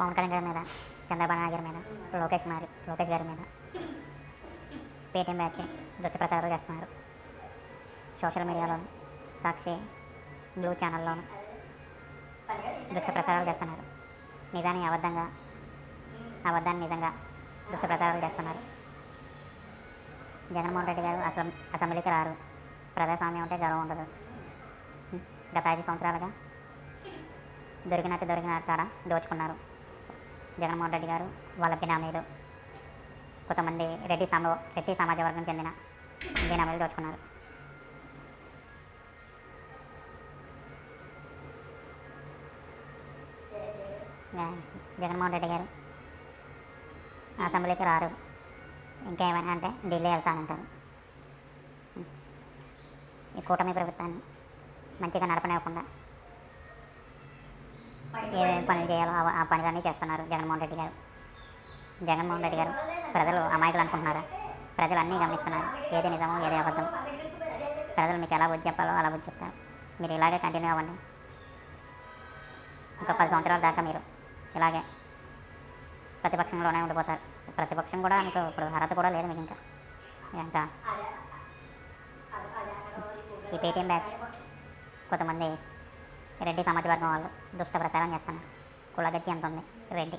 పవన్ కళ్యాణ్ గారి మీద చంద్రబాబు నాయుడు గారి మీద లోకేష్ గారి లోకేష్ గారి మీద పేటీఎం బ్యాచ్ దుష్ప్రచారాలు చేస్తున్నారు. సోషల్ మీడియాలోను సాక్షి బ్లూ ఛానల్లోను దుష్ప్రచారాలు చేస్తున్నారు. నిజాన్ని అబద్ధంగా అబద్ధాన్ని నిజంగా దుష్ప్రచారాలు చేస్తున్నారు. జగన్మోహన్ రెడ్డి గారు అసెం అసెంబ్లీకి రారు. ప్రజాస్వామ్యం ఉంటే గర్వం ఉండదు. గత ఐదు సంవత్సరాలుగా దొరికినట్టు దొరికినట్టు కాడ దోచుకున్నారు. జగన్మోహన్ రెడ్డి గారు వాళ్ళ బినామీలు. కొంతమంది రెడ్డి సమా రెడ్డి సమాజ వర్గం చెందిన బినామీలు దోచుకున్నారు. జగన్మోహన్ రెడ్డి గారు అసెంబ్లీకి రారు. ఇంకేమైనా అంటే ఢిల్లీ వెళ్తానంటారు. ఈ కూటమి ప్రభుత్వాన్ని మంచిగా నడపనివ్వకుండా ఏమేమి పనులు చేయాలో ఆ- పనులన్నీ చేస్తున్నారు జగన్మోహన్ రెడ్డి గారు. జగన్మోహన్ రెడ్డి గారు ప్రజలు అమాయకులు అనుకుంటున్నారా? ప్రజలు అన్నీ గమనిస్తున్నారు. ఏది నిజమో ఏది అబద్ధం ప్రజలు మీకు ఎలా బుద్ధి చెప్పాలో అలా బుద్ధి చెప్తారు. మీరు ఇలాగే కంటిన్యూ అవ్వండి. ఒక పది సంవత్సరాల దాకా మీరు ఇలాగే ప్రతిపక్షంలోనే ఉండిపోతారు. ప్రతిపక్షం కూడా మీకు ఇప్పుడు అర్హత కూడా లేదు మీకు ఇంకా. ఇంకా ఈ పేటీఎం బ్యాచ్ కొంతమంది రెడ్డి సమాజ వర్గం వాళ్ళు దుష్ట ప్రచారం చేస్తున్నారు. కులగతి ఎంత ఉంది? రెడ్డి